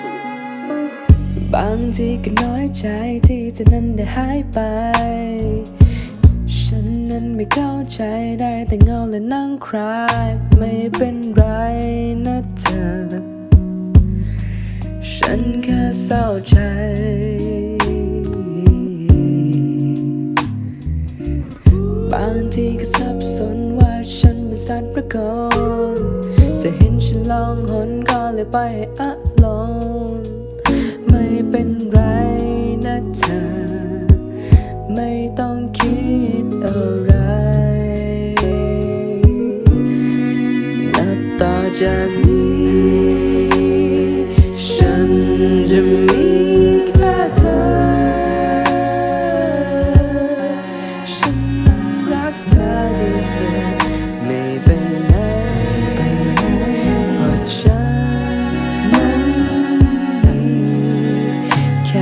Come on, man. The kids listen to you. บางทีก็น้อยใจที่เธอนั้นได้หายไป ฉันนั้นไม่เข้าใจได้แต่เงาและนั่งคราย ไม่เป็นไรนะเธอ ฉันแค่เศร้าใจบางทีก็สับสนว่าฉันเป็นสัตว์ประกอน จะเห็นฉันลองหนก็เลยไปอะลอนไม่เป็นไรนะเธอ ไม่ต้องคิดอะไรนับต่อจากนี้ แ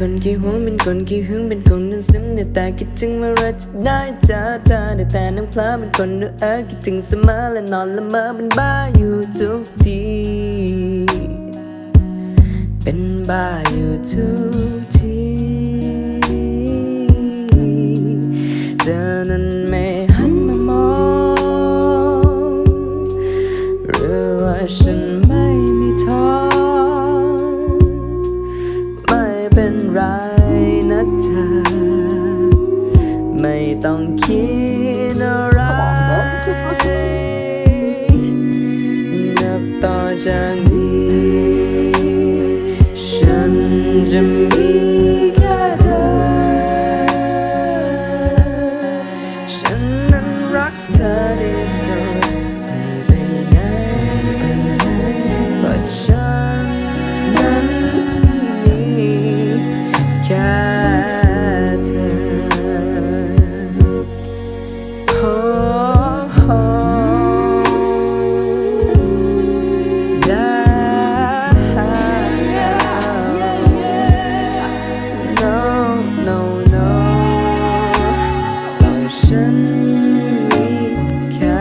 คนขี้หวงเป็นคนขี้หึงเป็นคนนั้นซึมแต่แต่คิดถึงเมื่อไรจะได้เจอเธอแต่แต่นั่งเพลอเป็นคนนึกเออคิดถึงเสมอและนอนละเมอเป็นบ้าอยู่ทุกทีเป็นบ้าอยู่ทุกทีเธอนั้นไม่หันมามองหรือว่าฉันไม่มีทาง ไรนะเธอ ไม่ต้องคิดอะไรนับต่อจากนี้ ฉันจะมี ฉั